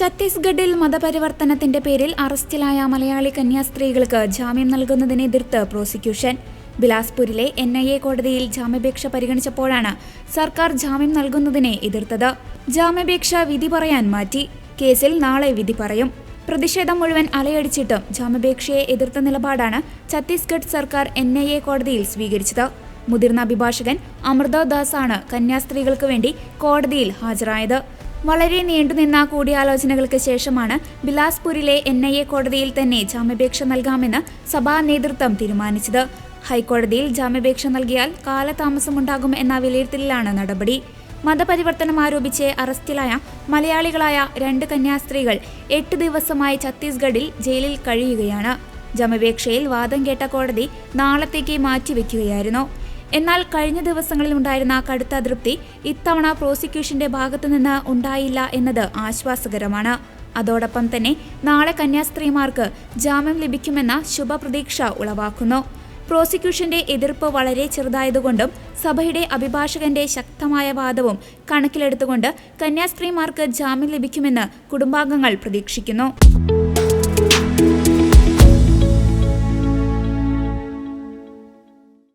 ഛത്തീസ്ഗഡിൽ മതപരിവർത്തനത്തിന്റെ പേരിൽ അറസ്റ്റിലായ മലയാളി കന്യാസ്ത്രീകൾക്ക് ജാമ്യം നൽകുന്നതിനെ എതിർത്ത് പ്രോസിക്യൂഷൻ. ബിലാസ്പൂരിലെ എൻ ഐ എ കോടതിയിൽ ജാമ്യാപേക്ഷ പരിഗണിച്ചപ്പോഴാണ് സർക്കാർ ജാമ്യം നൽകുന്നതിനെ എതിർത്തത്. ജാമ്യാപേക്ഷ വിധി പറയാൻ മാറ്റി. കേസിൽ നാളെ വിധി പറയും. പ്രതിഷേധം മുഴുവൻ അലയടിച്ചിട്ടും ജാമ്യപേക്ഷയെ എതിർത്ത നിലപാടാണ് ഛത്തീസ്ഗഡ് സർക്കാർ എൻ ഐ എ കോടതിയിൽ സ്വീകരിച്ചത്. മുതിർന്ന അഭിഭാഷകൻ അമൃത ദാസാണ് കന്യാസ്ത്രീകൾക്ക് വേണ്ടി കോടതിയിൽ ഹാജരായത്. വളരെ നീണ്ടുനിന്ന കൂടിയാലോചനകൾക്ക് ശേഷമാണ് ബിലാസ്പൂരിലെ എൻ ഐ എ കോടതിയിൽ തന്നെ ജാമ്യാപേക്ഷ നൽകാമെന്ന് സഭാ നേതൃത്വം തീരുമാനിച്ചത്. ഹൈക്കോടതിയിൽ ജാമ്യാപേക്ഷ നൽകിയാൽ കാലതാമസമുണ്ടാകും എന്ന വിലയിരുത്തലിലാണ് നടപടി. മതപരിവർത്തനം ആരോപിച്ച് അറസ്റ്റിലായ മലയാളികളായ രണ്ട് കന്യാസ്ത്രീകൾ എട്ട് ദിവസമായി ഛത്തീസ്ഗഡിൽ ജയിലിൽ കഴിയുകയാണ്. ജാമ്യപേക്ഷയിൽ വാദം കേട്ട കോടതി നാളത്തേക്ക് മാറ്റിവെക്കുകയായിരുന്നു. എന്നാൽ കഴിഞ്ഞ ദിവസങ്ങളിൽ ഉണ്ടായിരുന്ന കടുത്ത അതൃപ്തി ഇത്തവണ പ്രോസിക്യൂഷന്റെ ഭാഗത്തുനിന്ന് ഉണ്ടായില്ല എന്നത് ആശ്വാസകരമാണ്. അതോടൊപ്പം തന്നെ നാളെ കന്യാസ്ത്രീമാർക്ക് ജാമ്യം ലഭിക്കുമെന്ന ശുഭപ്രതീക്ഷ ഉളവാക്കുന്നു. പ്രോസിക്യൂഷന്റെ എതിർപ്പ് വളരെ ചെറുതായതുകൊണ്ടും സഭയുടെ അഭിഭാഷകന്റെ ശക്തമായ വാദവും കണക്കിലെടുത്തുകൊണ്ട് കന്യാസ്ത്രീമാർക്ക് ജാമ്യം ലഭിക്കുമെന്ന് കുടുംബാംഗങ്ങൾ പ്രതീക്ഷിക്കുന്നു.